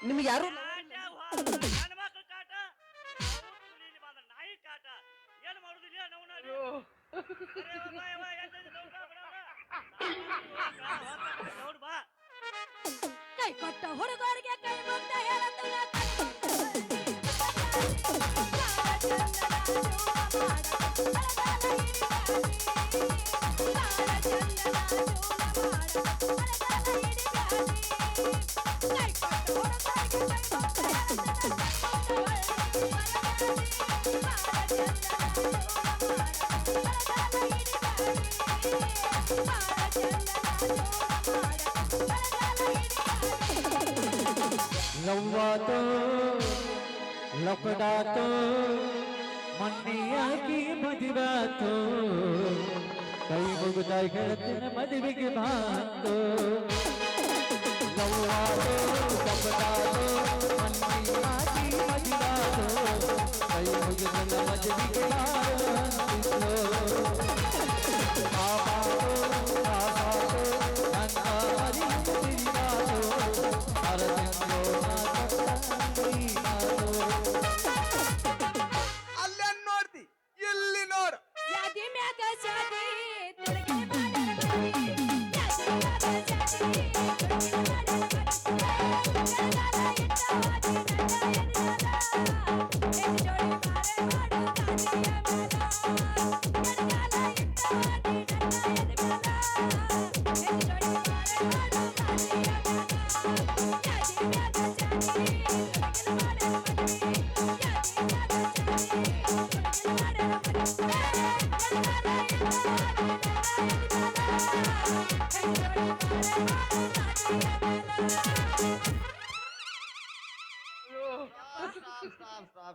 ನಿಮ್ಗೆ ಯಾರು ಹೆಣ್ಮಕ್ಳ ಕಾಟ. ಅವ್ರ್ ತುಳಿಲಿ ಬಂದ ನಾಯಿ ಕಾಟ. ಏನ್ ಮಾಡುದಿಲ್ಲ ನಾವು ನೋಡಿ ದೌಡ್ ಬಾ ಕೈ ಕೊಟ್ಟ ಹುಡುಗರಿಗೆ ಕೈ લવવા તો લપડા તો મન્યા કી મધવા તો કઈ ભગતાઈ કરત મધવી કે ભાતો Bye.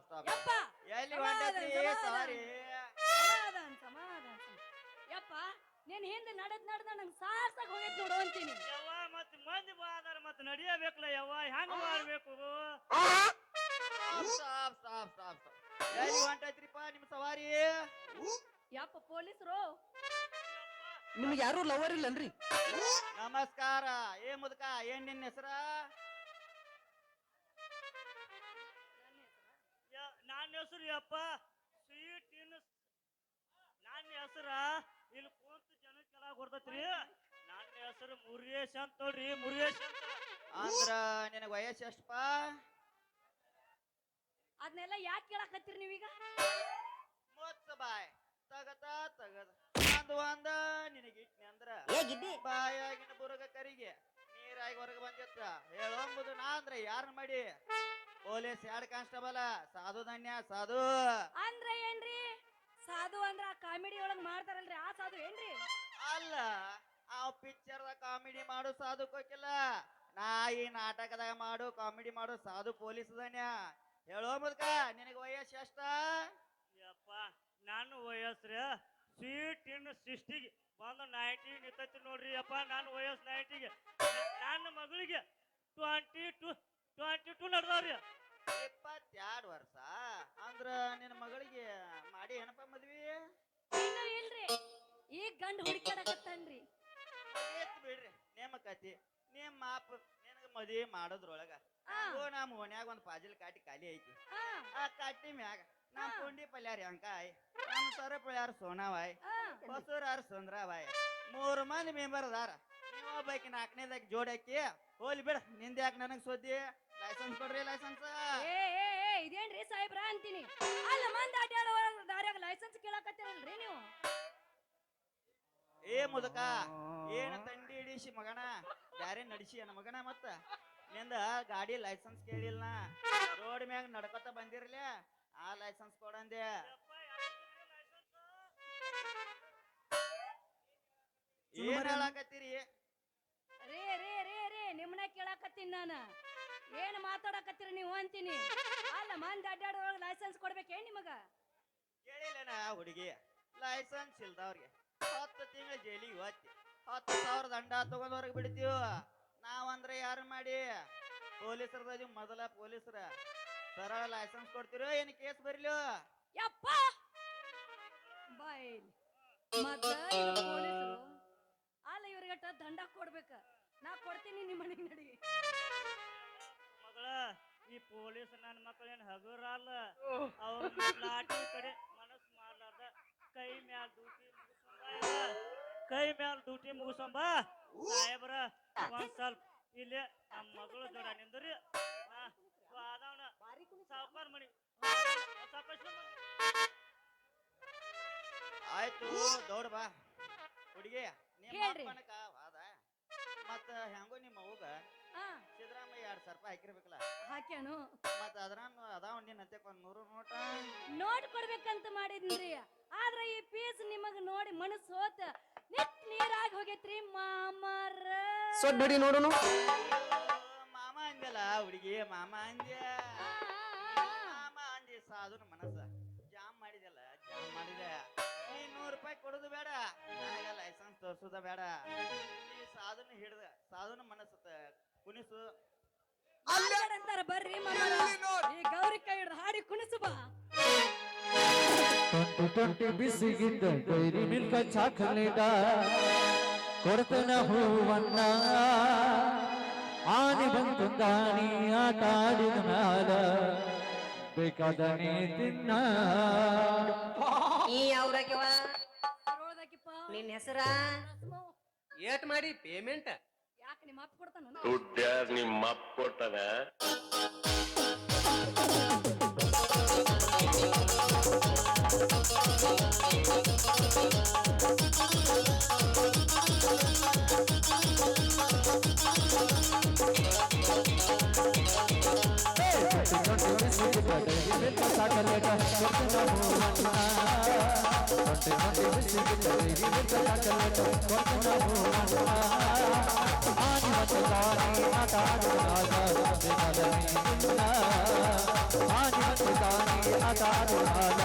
ಸ್ಟಾಪ್ ಸ್ಟಾಪ್ ಯಪ್ಪ. ಎಲ್ಲಿ ಸಾರಿ ಸಮಾಧಾನ. ಸಮಾಧಾನ ಯಪ್ಪ ನೀನ್ ಹಿಂದೆ ನಡೆದ್ ನಡೆದ ನಂಗೆ ಸಾರ್ಸಕ್ ಹೋಗೈತ್ ನೋಡು ಅಂತೀನಿ. ಯವ್ವ ಮತ್ ಮಂದಿ ಬಾದಾರ ಮತ್ ನಡಿಯಬೇಕಲ್ಲ ಯವ್ವ. ಹೆಂಗ್ ಮಾಡ್ಬೇಕು? ಸ್ಟಾಪ್ ಸ್ಟಾಪ್ ಸ್ಟಾಪ್ ಸ್ಟಾಪ್ ಎಲ್ಲಿ ಹೊಂಟೈತ್ರಿಪ್ಪ ನಿಮ್ ಸವಾರಿ? ಯಪ್ಪ ಪೊಲೀಸರು. ನಿಮ್ಗೆ ಯಾರು ಲವರ್ ಇಲ್ಲನ್ರಿ? ನಮಸ್ಕಾರ. ಏ ಮುದುಕ ಏನ್ ನಿನ್ನ ಹೆಸರ? ನನ್ನ ಹೆಸರು ಅಪ್ಪ ಸ್ವೀಟ್ ಇನ್ ನನ್ನ ಹೆಸರ ಇಲ್ಲಿ ಕುಂತ ಜನ ಹೊರ್ತೈತ್ರಿ ನನ್ನ ಹೆಸರು ಮುರುಗೇಶ್ ಅಂತ ನೋಡ್ರಿ. ಮುರುಗೇಶ್ ಅಂತ ಅಂದ್ರ ನಿನಗ ವಯಸ್ಸು ಎಷ್ಟಪ್ಪ? ಅದನ್ನೆಲ್ಲ ಯಾಕೆ ಕೇಳಕತ್ತೀರಿ ನೀವೀಗ? ಮೊತ್ತ ಬಾಯ್. ತಗತ ತಗದ ಒಂದ್ ಒಂದ ನಿನಗಿಟ್ನಿ ಅಂದ್ರ ಏ ಗಿಡ್ಡಿ ಬಾಯಾಗಿನ ಬುರಗ ಕರಿಗೆ ನೀರಾಗಿ ಹೊರಗೆ ಬಂದಿತ್ತ. ಹೇಳೋಂಬುದು ನಾ ಅಂದ್ರ ಯಾರನ್ನ ಮಾಡಿ? ಪೊಲೀಸ್ ಯಾರು ಕಾನ್ಸ್ಟೇಬಲ್? ಸಾಧು ಧನ್ಯ ಸಾಧು. ಅಂದ್ರೆ ಏನ್ರಿ? ಸಾಧು ಅಂದ್ರ ಆ ಕಾಮಿಡಿ ಒಳಗ್ ಮಾಡ್ತಾರಲ್ರಿ ಆ ಸಾಧು ಏನ್ರಿ? ಅಲ್ಲ ಆ ಪಿಕ್ಚರ್ ಕಾಮಿಡಿ ಮಾಡು ಸಾಧು ಕೋಕಿಲ್ಲ ನಾ ಈ ನಾಟಕದಾಗ ಮಾಡು ಕಾಮಿಡಿ ಮಾಡು ಸಾಧು ಪೊಲೀಸ್ ಧನ್ಯ. ಹೇಳೋ ಮುದ್ಕ ನಿನಗೆ ವಯಸ್ಸು ಎಷ್ಟ? ಯಪ್ಪ ನನ್ನ ವಯಸ್ಸ್ರ ಸ್ವೀಟ್ ಇನ್ ಸಿಕ್ಸ್ಟಿಗೆ ಬಂದು ನೈಂಟಿ ನಿಂತೈತಿ ನೋಡ್ರಿ ಯಪ್ಪ ನನ್ನ ವಯಸ್ಸು ನೈಂಟಿಗೆ ನನ್ನ ಮಗಳಿಗೆ ಟ್ವೆಂಟಿ ಟು ಟ್ವೆಂಟಿ ಟು ನಡ್ದವ್ರಿ. ಇಪ್ಪತ್ತೆರಡು ವರ್ಷ. ಅಂದ್ರ ನಿನ್ನ ಮಗಳಿಗೆ ಮಾಡಿ ಏನಪ್ಪ ಮದ್ವಿ? ಇನ್ನು ಇಲ್ರಿ. ಈಗ ಗಂಡ ಹುಡುಕಾಡಕತ್ತನ್ರಿ ಏತ್ ಬಿಡ್ರಿ ನೇಮಕತಿ ನಿಮ್ಮ ಮಾಪ ನಿನಗ ಮದ್ವಿ ಮಾಡೋದ್ರೊಳಗ ಆ. ಓ ನಮ್ಮ ಓಣ್ಯಾಗ ಒಂದ್ ಪಾಜಿಲ್ ಕಾಟಿ ಖಾಲಿ ಐತಿ. ಆ, ಆ ಕಟ್ಟಿ ಮ್ಯಾಗ ನಮ್ಮ ಆ. ಪುಂಡಿ ಪಲ್ಯಾರಿ ಅಂಕಾಯ್ ನಮ್ಮ ಸರಪಳ್ಯಾರ ಸೋನಾವಾಯ್ ಆ. ಹೊಸೂರಾರ ಸುಂದ್ರಾವಾಯ್. ಮೂರು ಮಂದಿ ಮೆಂಬರ್ ಅದಾರ ನೀವು ಒಬ್ಬಾಕಿ ಜೋಡಿ ಜೋಡಾಕಿ ಹೋಲಿ ಬಿಡ ನಿಂದ ಯಾಕೆ ನನಗ್ ಸುದ್ದಿ. ಲೈಸೆನ್ಸ್ ಕೊಡ್ರಿ ಲೈಸೆನ್ಸ್ ಏ ಏ ಏ ಇದೇನ್ರಿ ಸಾಹೇಬ್ರ ಅಂತೀನಿ. ಅಲ್ಲ ಮಂದಿ ಅಡ್ಡಾಡೋ ದಾರ್ಯಾಗ ಲೈಸೆನ್ಸ್ ಕೇಳಕತ್ತೀರಲ್ರಿ ನೀವು? ಏ ಮುದಕ ಏನ ತಂಡಿ ಹಿಡಿಸಿ ಮಗನ? ಬ್ಯಾರೆ ನಡಿಸಿ ಅನ್ನ ಮಗನ ಮತ್ತ? ನಿಂದ ಗಾಡಿ ಲೈಸೆನ್ಸ್ ಕೇಳಿಲ್ಲ ರೋಡ್ ಮ್ಯಾಗ ನಡ್ಕೊತ ಬಂದಿರ್ಲಿ. ಆ ಲೈಸೆನ್ಸ್ ಕೊಡಂದೆ. ಏನ್ ಹೇಳಾಕತ್ತೀರಿ? ರೇ ರೇ ರೇ ರೇ ನಿಮ್ಮನ್ನ ಕೇಳಾಕತ್ತೀನಿ ನಾನು. ಏನ್ ಮಾತಾಡಕತ್ತೀರಿ ನೀವು ಅಂತೀನಿ? ಅಲ್ಲ ಮಂದಿ ಅಡ್ಡಾಡೋ ಲೈಸೆನ್ಸ್ ಕೊಡ್ಬೇಕೇನ್ ನಿಮಗ? ಕೇಳಿಲ್ಲನ ಹುಡುಗಿ. ಲೈಸೆನ್ಸ್ ಇಲ್ದವ್ರಿಗೆ. ಹತ್ತು ತಿಂಗಳ ಜೈಲಿಗೆ ಹೋಗ್ತಿ ಹತ್ತು ಸಾವಿರ ದಂಡ ತಗೊಂಡವ್ರಿಗೆ ಬಿಡ್ತೀವ ನಾವಂದ್ರೆ ಯಾರು ಮಾಡಿ? ಪೊಲೀಸರದೀವಿ ಮೊದಲ ಪೊಲೀಸರ. ಸರಳ ಲೈಸೆನ್ಸ್ ಕೊಡ್ತೀರೋ ಏನು ಕೇಸ್ ಬರಿಲೋ? ಯಪ್ಪ! ಬಾಯ್ ಮತ್ತ ಇವ್ರು ಪೊಲೀಸರು ಅಲ್ಲ ಇವ್ರಿಗೆ ದಂಡ ಕೊಡ್ಬೇಕ. ನಾ ಕೊಡ್ತೀನಿ ನಿಮ್ಮ ಮನೆಗೆ ನಡಿ. ಮಗಳ ಈ ಪೊಲೀಸ್ ನನ್ನ ಮಕ್ಕಳೇನ್ ಹಗುರಲ್ಲ ಅವ್ರ ಲಾಟಿ ಕಡೆ ಮನಸ್ಸು ಮಾಡ್ಲಾರ್ದ. ಕೈ ಮ್ಯಾಲ ಡ್ಯೂಟಿ ಮುಗಿಸ್ಕೊಂಬ ಕೈ ಮ್ಯಾಲ ಡ್ಯೂಟಿ ಮುಗಿಸಂಬ ಸಾಹೇಬ್ರ ಒಂದ್ ಸ್ವಲ್ಪ ಇಲ್ಲಿ ನಮ್ಮ ಮಗಳು ಜೋಡ ನಿಂದ್ರಿ. ಅದಾವನ ಸಾವುಕಾರ ಮಣಿ ಆಯ್ತು ದೌಡ್ ಬಾ. ಹುಡುಗಿ ನಿಮ್ಮ ಮತ್ತ ಹೆಂಗೋ ನಿಮ್ಮ ಅವ್ಗ ಸಿದ್ದರಾಮಯ್ಯ ಎರಡ್ ಸಾವಿರ ರೂಪಾಯಿ ಹಾಕಿರ್ಬೇಕಲ್ಲ. ಹಾಕ್ಯಾನು. ಮತ್ತ ಅದ್ರ ಅದಾವ ನಿನ್ನ ಅಂತೆ ಒಂದ್ ನೂರು ನೋಟ? ನೋಟ್ ಕೊಡ್ಬೇಕಂತ ಮಾಡಿದ್ನ್ರಿ. ಆದ್ರ ಈ ಪೀಸ್ ನಿಮಗ್ ನೋಡಿ ಮನಸ್ಸು ಹೋತ. ನಿತ್ ನೀರಾಗಿ ಹೋಗೈತ್ರಿ ಮಾಮರ. ಸೊಡ್ ಹೊಡಿ ನೋಡುನು. ಮಾಮ ಅಂದ್ಯಲ್ಲ ಹುಡುಗಿ ಮಾಮ ಅಂದ್ಯ. ಮಾಮಾ ಅಂದಿ ಸಾಧುನ ಮನಸ್ಸ. ಜಾಮ್ ಮಾಡಿದಲ್ಲ ಜಾಮ್ ಮಾಡಿದೆ. ನೀ ನೂರು ರೂಪಾಯಿ ಕೊಡೋದು ಬೇಡ. ನನಗೆ ಲೈಸೆನ್ಸ್ ತೋರಿಸೋದ ಬೇಡ. ಈ ಸಾಧುನ ಹಿಡ್ದ ಸಾಧುನ ಮನಸ್ಸು ಕುಣಿಸು. ಅಂತಾರ ಬರ್ರಿ ಮಾಮರ. ಈ ಗೌರಿ ಕೈ ಹಿಡ್ದು ಹಾಡಿ ಕುಣಿಸು ಬಾ. ಟ್ವೆಂಟಿ ಟ್ವೆಂಟಿ ಬಿಸಿಗಿದ್ದ ಡೈರಿ ಮಿಲ್ಕ ಚಾಕಲೇಟ ಕೊರತನ ಹೂವನ್ನ. ಆನೆ ಬಂತು ದಾನಿ ಆಟ ಆಡಿದ ಮ್ಯಾಲ. ಬೇಕಾದ ನೀ ತಿನ್ನ. ಈ ಯಾವ್ರಾಕ್ಯವ ನಿನ್ನ ನಿನ್ ಹೆಸರ. ಏಟ್ ಮಾಡಿ ಪೇಮೆಂಟ್ ಮಾಪ್ ಕೊಡ್ತಾನ ದುಡ್ಡು ಯಾರು ನಿಮ್ಮ ಮಾಪ್ ಕೊಡ್ತಾನ Don't आजाद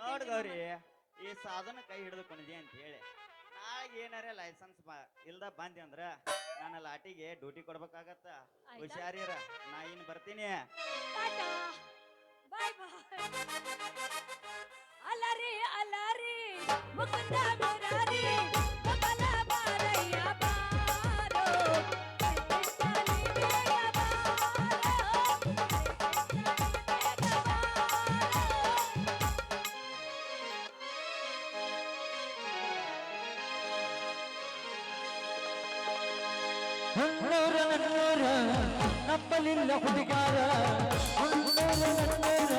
ನೋಡ್ ಈ ಸಾಧನ ಕೈ ಹಿಡಿದು ಕುಣಿದಿ ಅಂತ ಹೇಳಿ. ನಾಳೆಗೆ ಏನಾರೇ ಲೈಸೆನ್ಸ್ ಇಲ್ದ ಬಂದಿ ಅಂದ್ರ ನನ್ನ ಲಾಟಿಗೆ ಡ್ಯೂಟಿ ಕೊಡ್ಬೇಕಾಗತ್ತ? ಹುಷಾರಿರ ನಾ ಇನ್ ಬರ್ತೀನಿ. ಬಾಯ್ ಬಾಯ್. ಅಲರಿ ಅಲರಿ ಮುಕುಂದ ಮುರಾರಿ. ಹನ್ನೂರ ನನ್ನೂರ ನಂಬಲಿಲ್ಲ ಹುಡುಗಾರ. ಹನ್ನೂರ ನನ್ನೂರ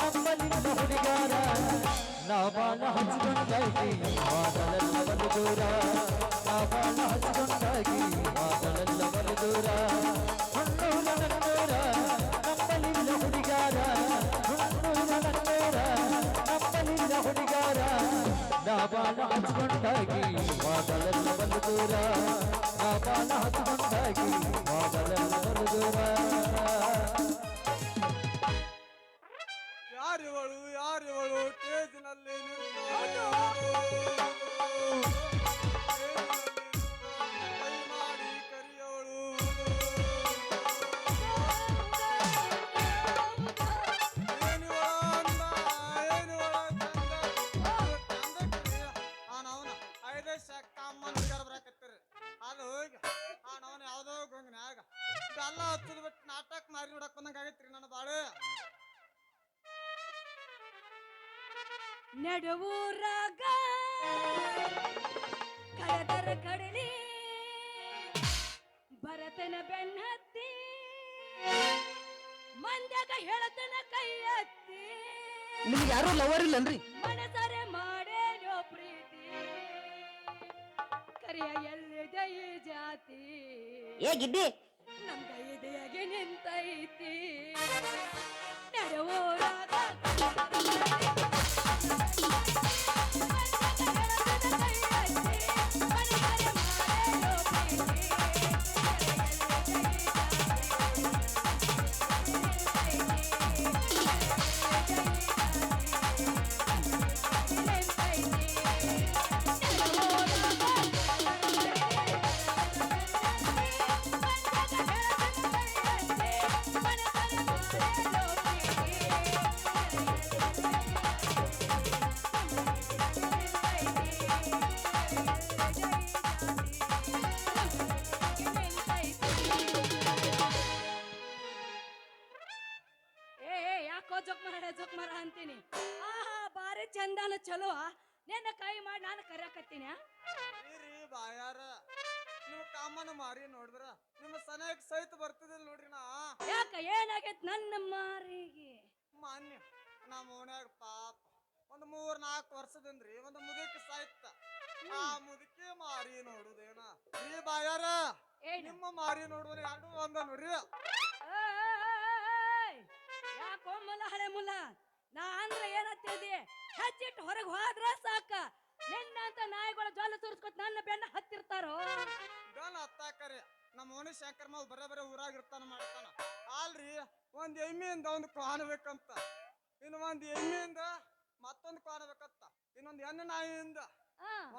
ನಂಬಲಿಲ್ಲ ಹುಡುಗಾರ. ನಾವಾಲ ಹಚ್ಚಿಕೊಂಡಾಗಿ ಮಾದಲೆಲ್ಲ ಬಲು ದೂರ. ಹಚ್ಚಿಕೊಂಡಾಗಿ ಮಾದಲೆಲ್ಲ ದೂರ. ಬಾಲ ಹಚ್ಕೊಂಡಾಗಿ ಮೊದಲೆಲ್ಲ ಬಂದು ದೂರ ಆ ಬಾಲ ಹಚ್ಕೊಂಡಾಗಿ ಮೊದಲೆಲ್ಲ ಬಂದು ದೂರ ಯಾರಿವಳು ಯಾರಿವಳು ಟೇಜ್ನಲ್ಲಿ ನಿಂತು ಗಂಗನ್ಯಾಗ ಬೆಲ್ಲ ಹಚ್ಚದ್ ಬಿಟ್ಟು ನಾಟಕ ಮಾರಿ ನೋಡಕ್ ಬಂದಂಗ ನನ್ನ ಬಾಳು. ನಡುವೂರಾಗ ಕಳೆದರ ಕಡಲಿ ಭರತನ ಬೆನ್ನತ್ತಿ ಮಂದ್ಯಾಗ ಹೇಳತನ ಕೈ ಎತ್ತಿ ನಿಮ್ಗೆ ಯಾರು ಲವರ್ ಇಲ್ಲನ್ರಿ? ಮನಸರೆ ಮಾ ಕರಿಯ ಎಲ್ಲಿದೆ ಈ ಜಾತಿ? ಏ ಗಿಡ್ಡಿ! ನಮ್ಗ ಇದೆಯಾಗೆ ನಿಂತೈತಿ? ನಡುವೂರಾಗ ಚಂದಾನ ಚಲೋ ನಿನ್ನ ಕೈ ಮಾಡಿ ನಾನು ಕರ್ಯಾಕತ್ತೀನಿ ಆ? ರೀ ಬಾಯಾರ ನೀವು ಕಾಮನ ಮಾರಿ ನೋಡಿದ್ರ ನಿಮ್ಮ ಸನಯಕ್ಕೆ ಸಹಿತ ಬರ್ತಿದಿಲ್ಲ ನೋಡ್ರಿ ನಾ. ಯಾಕ ಏನಾಗೈತ್ ನನ್ನ ಮಾರಿಗೆ? ಮಾನ್ಯ ನಮ್ಮ ಓಣ್ಯಾಗ ಪಾಪ ಒಂದ್ ಮೂರ್ ನಾಲ್ಕು ವರ್ಷದಿಂದ್ರಿ ಒಂದು ಮುದುಕಿ ಸಾಯ್ತ. ಆ ಮುದುಕಿ ಮಾರಿ ನೋಡುದೇನ? ರೀ ಬಾಯಾರ ನಿಮ್ಮ ಮಾರಿ ನೋಡುವ ಎರಡು ಒಂದ ನೋಡ್ರಿ! ಯಾಕೋ ಮುಲ ಹಳೆ ಮುಲ್ಲ? ನಾ ಅಂದ್ರ ಏನತ್ತಿದಿ ಹಚ್ಚಿಟ್ಟು ಹೊರಗೆ ಹೋದ್ರ ಸಾಕ. ನಿನ್ನಂತ ನಾಯಿಗಳ ಜ್ವಾಲ ಸುರಿಸ್ಕೊತ್ ನನ್ನ ಬೆನ್ನ ಹತ್ತಿರ್ತಾರೋ? ಗನ್ ಹತ್ತಾಕರಿ. ನಮ್ಮ ಓಣಿ ಶಂಕರ್ ಮಾವ್ ಬರೇ ಬರೇ ಊರಾಗ ಇರ್ತಾನ ಮಾಡ್ತಾನ. ಅಲ್ರಿ ಒಂದ್ ಎಮ್ಮೆಯಿಂದ ಒಂದು ಕಾಣಬೇಕಂತ ಇನ್ನು ಒಂದ್ ಎಮ್ಮೆಯಿಂದ ಮತ್ತೊಂದು ಕಾಣಬೇಕಂತ ಇನ್ನೊಂದ್ ಹೆಣ್ಣು ನಾಯಿಯಿಂದ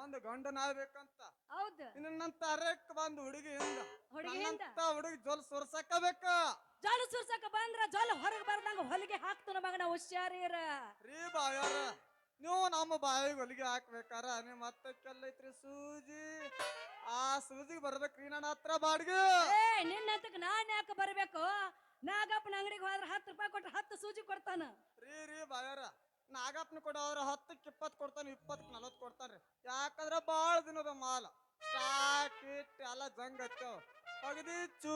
ಒಂದು ಗಂಡು ನಾಯಿ ಬೇಕಂತ. ಹೌದು. ಇನ್ನು ಬಂದು ಅರೆಕ್ ಬಂದ್ ಹುಡುಗಿಯಿಂದ. ನನ್ನಂತ ಹುಡುಗಿ ಜೋಲ್ ಸುರ್ಸಕ್ಕ ಬೇಕ ಜೋಲ ಸುರ್ಸಕ ಬಂದ್ರ ಜೋಲ ಹೊರಗೆ ಬರ್ದಂಗ ಹೊಲಿಗೆ ಹಾಕ್ತನ ಮಗನ ಹುಷಾರಿರ. ರೀ ಬಾಯಾರ ನೀವು ನಮ್ಮ ಬಾಯಿಗೆ ಹೊಲಿಗೆ ಹಾಕ್ಬೇಕಾರ ನಿಮ್ ಕಲ್ಲೈತ್ರಿ ಸೂಜಿ? ಆ ಸೂಜಿಗೆ ಬರ್ಬೇಕ್ರಿ ನನ್ನ ಹತ್ರ ಬಾಡ್ಗೆ. ಏ ನಿನ್ನಂತಕ್ ನಾನ್ ಯಾಕೆ ಬರ್ಬೇಕು? ನಾಗಪ್ಪನ ಅಂಗಡಿಗೆ ಹೋದ್ರ ಹತ್ತು ರೂಪಾಯಿ ಕೊಟ್ರೆ ಹತ್ತು ಸೂಜಿ ಕೊಡ್ತಾನ. ರೀ ರೀ ಬಾಯಾರ ನಾಗಪ್ಪನ ಕೊಡೋರು ಹತ್ತಕ್ಕೆ ಇಪ್ಪತ್ತು ಕೊಡ್ತಾನೆ ಇಪ್ಪತ್ತಕ್ಕೆ ನಲವತ್ತು ಕೊಡ್ತಾನೆ ಯಾಕಂದ್ರೆ ಭಾಳ ದಿನದ ಮಾಲ. ಸ್ಟಾಕ್ ಇಟ್ ಎಲ್ಲ ಜಂಗ್ ಹತ್ತವ ಅಗದಿ ಚೂ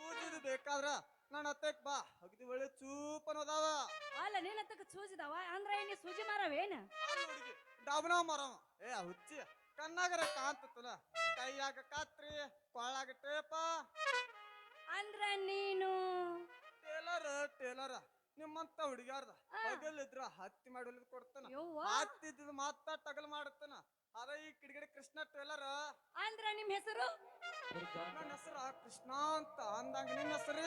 ಚೂಜಿದು ಬೇಕಾದ್ರ ನನ್ನ ಅತ್ತೆಕ್ ಬಾ. ಅಗದಿ ಒಳ್ಳೆ ಚೂಪ್ ಅದಾವ. ಅಲ್ಲ ನಿನ್ನಂತಕ್ ಸೂಜಿದಾವ ಅಂದ್ರ ನೀ ಸೂಜಿ ಮಾರವೇನ ಡಬ್ನ ಮರವ. ಏ ಹುಚ್ಚಿ ಕಣ್ಣಾಗರ ಕಾಂತತಲ್ಲ ಕೈಯಾಗ ಕಾತ್ರಿ ಕೊಳ್ಳಾಗ ಟೇಪ. ಅಂದ್ರ ನೀನು? Tailor tailor. ನಿಮ್ಮಂತ ಹುಡುಗ್ಯಾರ್ದ. ಹಗಲಿದ್ರ ಹತ್ತಿ ಮಾಡಿ ಕೊಡ್ತಾನ. ಯವ್ವ. ಹತ್ತಿದ್ದು ಮಾತ ಟಗಲ್ ಮಾಡತ್ತನ ಅದ ಈ ಕಿಡಿಗಡೆ ಕೃಷ್ಣ ಟೇಲರ್ ಅಂದ್ರ ನಿಮ್ ಹೆಸರು? ನನ್ನ ಹೆಸರು ಕೃಷ್ಣ ಅಂತ ಅಂದಂಗ ನಿನ್ನ ಹೆಸರು?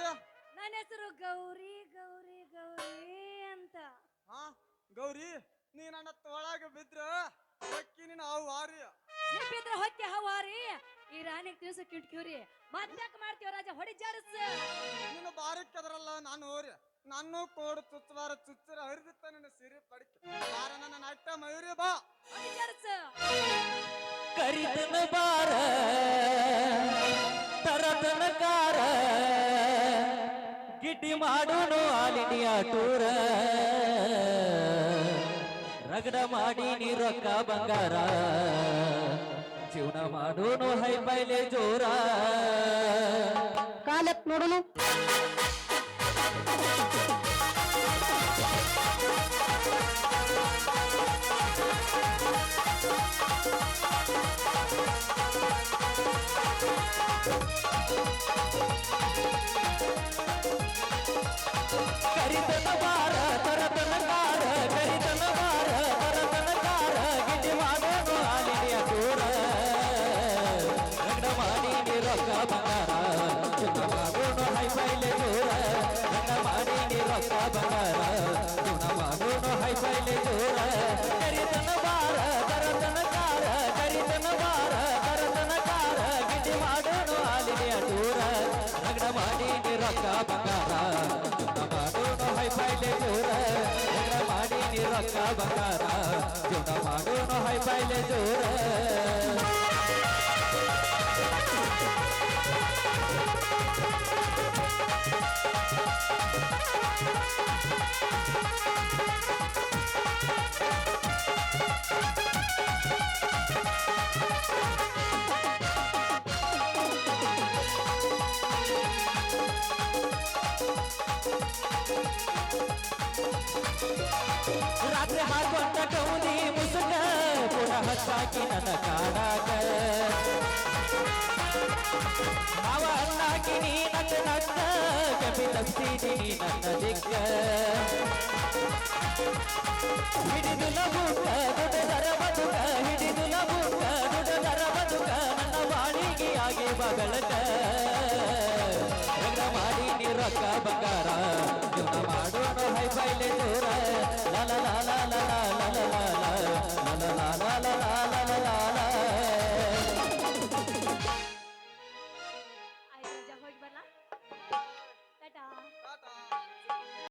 ನನ್ನ ಹೆಸರು ಗೌರಿ ಗೌರಿ ಗೌರಿ ಅಂತ. ಹಾ ಗೌರಿ ನೀ ನನ್ನ ತೋಳಾಗ ಬಿದ್ರ ಹೊಕ್ಕಿ ನೀನು ಅವು ಬಿದ್ರ ಹೊಕ್ಕಿ ಹವಾರಿ ಈ ರಾಣಿ ತಿನ್ಸ ಕಿಟ್ಕಿವ್ರಿ. ಮತ್ತಾಕ ಮಾಡ್ತೀವ ರಾಜ ಹೊಡಿ ಜಾರಸ್ ನೀನು ಬಾರಿ ಅದರಲ್ಲ ನಾನು ಹೋರಿ ನಾನು ಕೋಡು ಚುಚ್ಚಬಾರ ಚುಚ್ಚರ ಹರಿದಿತ್ತ ನಿನ್ನ ಸಿರಿ ಪಡಿಕೆ ಬಾರ ನನ್ನ ನಟ್ಟ ಮಯೂರಿ ಬಾ ಹೊಡಿ ಜಾರಸ್ ಕರಿತನ ಬಾರ ತರತನ ಕಾರ ಗಿಡ್ಡಿ ಮಾಡೋನು ಆಲ್ ಇಂಡಿಯಾ ಟೂರ ರಗಡ ಮಾಡಿ ನೀ ರೊಕ್ಕ ಬಂಗಾರ ಜೀವನ ಮಾಡೋನು ಹೈ ಬೈಲೆ ಜೋರ ಕಾಲಕ್ ನೋಡಲು ಬಂಗಾರ ಜೀವನ ಮಾಡೋನು ಹೈ ಮೈಲೆ ರಗಡ ಮಾಡಿ ನೀ ರೊಕ್ಕ ಬಂಗಾರ पाय पायले ज़ोर रात्र हात ಸಾಕಿ ನನ್ನ ಕಾಡಾಕ ಮಾವ ಅನ್ನಾಕಿ ನೀ ನನ್ನ ಕಪಿ ತಪ್ಪಿದಿ ನೀ ನನ್ನ ದಿಕ್ಕ ಹಿಡಿದು ಲಬುಕ ದುಡದರ ಬದುಕ ಹಿಡಿದು ಲಬುಕ ದುಡದರ ಬದುಕ ನನ್ನ ಬಾಳಿಗೆ ಆಗಿ ಬಗಳಕ ಮಾಡಿ ನೀ ರೊಕ್ಕ ಬಂಗಾರ ಮಾಡೋಣ ಹೈ ದೂರ